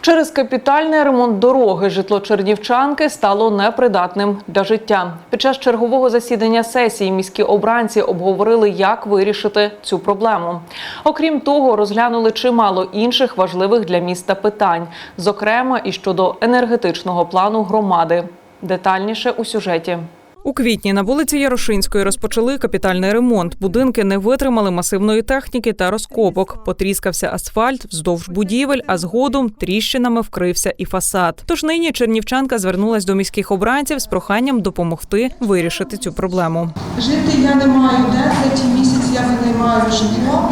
Через капітальний ремонт дороги житло чернівчанки стало непридатним для життя. Під час чергового засідання сесії міські обранці обговорили, як вирішити цю проблему. Окрім того, розглянули чимало інших важливих для міста питань, зокрема і щодо енергетичного плану громади. Детальніше у сюжеті. У квітні на вулиці Ярошинської розпочали капітальний ремонт. Будинки не витримали масивної техніки та розкопок. Потріскався асфальт вздовж будівель, а згодом тріщинами вкрився і фасад. Тож нині чернівчанка звернулась до міських обранців з проханням допомогти вирішити цю проблему. Жити я не маю де, третій місяць я винаймаю житло.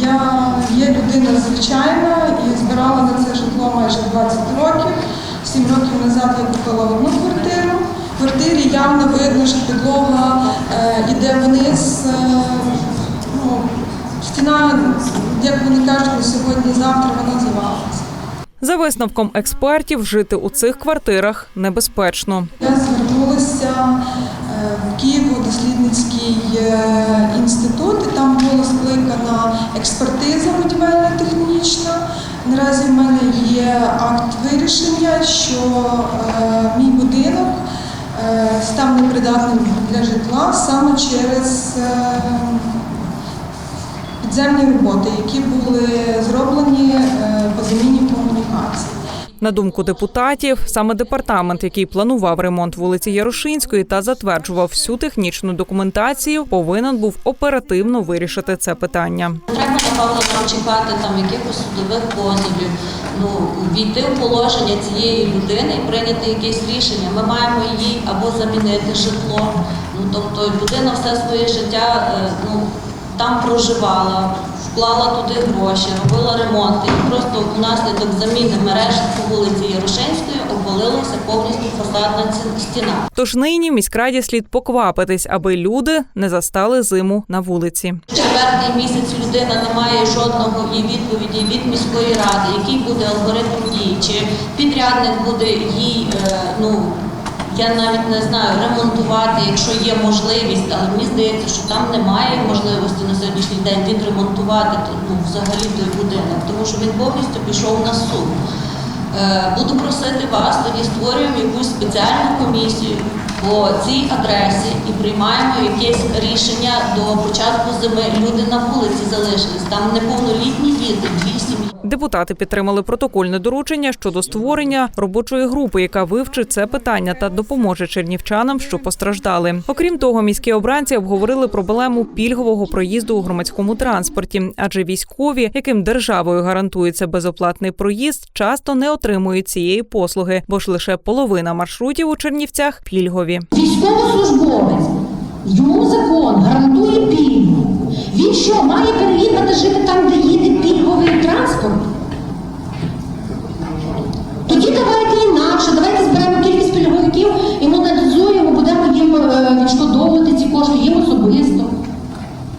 Я є людина звичайна і збирала на це житло майже 20 років. Сім років назад я купила одну квартирі явно видно, що підлога е, іде вниз. Е, ну, стіна, як вони кажуть, не сьогодні-завтра вона завалиться. За висновком експертів, жити у цих квартирах небезпечно. Я звернулася е, в Києво-дослідницький інститут, і там була скликана експертиза будівельно-технічна. Наразі в мене є акт вирішення, що мій будинок став непридатним для житла саме через е, підземні роботи, які були зроблені е, по заміні комунікацій. На думку депутатів, саме департамент, який планував ремонт вулиці Ярошинської та затверджував всю технічну документацію, повинен був оперативно вирішити це питання. Треба, напевно, нам чекати там якихось судових позовів, ну, війти в положення цієї людини і прийняти якесь рішення. Ми маємо їй або замінити житло. Ну, тобто людина все своє життя е, ну, там проживала, вклала туди гроші, робила ремонт. І просто внаслідок заміни мереж по вулиці Ярошинської обвалилася повністю фасадна стіна. Тож нині міськраді слід поквапитись, аби люди не застали зиму на вулиці. Четвертий місяць людина не має жодного і відповіді від міської ради, який буде алгоритм дій, чи підрядник буде їй, е, ну я навіть не знаю, ремонтувати, якщо є можливість, але мені здається, що там немає можливості на сьогоднішній день відремонтувати ну, взагалі той будинок, тому що він повністю пішов на суд. Е, Буду просити вас, тоді створюємо якусь спеціальну комісію по цій адресі і приймаємо якесь рішення до початку зими. Люди на вулиці залишились. Там неповнолітні діти, дві сім'ї. Депутати підтримали протокольне доручення щодо створення робочої групи, яка вивчить це питання та допоможе чернівчанам, що постраждали. Окрім того, міські обранці обговорили проблему пільгового проїзду у громадському транспорті, адже військові, яким державою гарантується безоплатний проїзд, часто не отримують цієї послуги, бо ж лише половина маршрутів у Чернівцях пільгові. Військовослужбовець, йому закон гарантує пільгу. Він що, має переїхати жити там, де їде пільговий транспорт? Кошти їм особисто.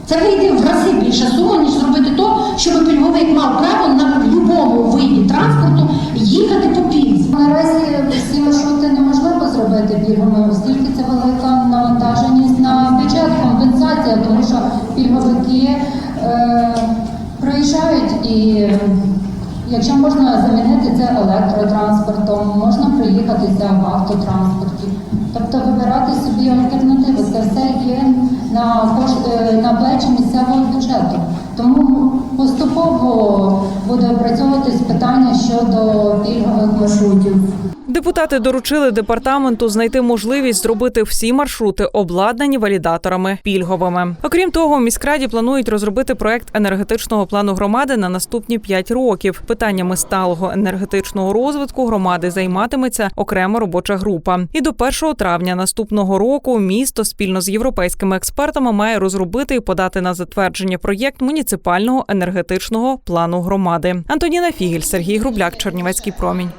Це вийде в рази більша сума, ніж зробити то, щоб пільговик мав право на будь-якому виді транспорту їхати по пільзі. Наразі всі маршрути неможливо зробити пільгами, оскільки це велика навантаженість на бюджет, компенсація, тому що пільговики е, проїжджають і якщо можна замінити це електротранспортом, можна проїхатися в автотранспорті. Тобто вибирати собі альтернативи. На на плечі місцевого бюджету. Тому поступово буде опрацьовуватись питання щодо пільгових маршрутів. Депутати доручили департаменту знайти можливість зробити всі маршрути обладнані валідаторами пільговими. Окрім того, міськраді планують розробити проект енергетичного плану громади на наступні 5 років. Питаннями сталого енергетичного розвитку громади займатиметься окрема робоча група. І до 1 травня наступного року місто спільно з європейськими експертами має розробити і подати на затвердження проєкт муніципального енергетичного плану громади. Антоніна Фігель, Сергій Грубляк, Чернівецький промінь.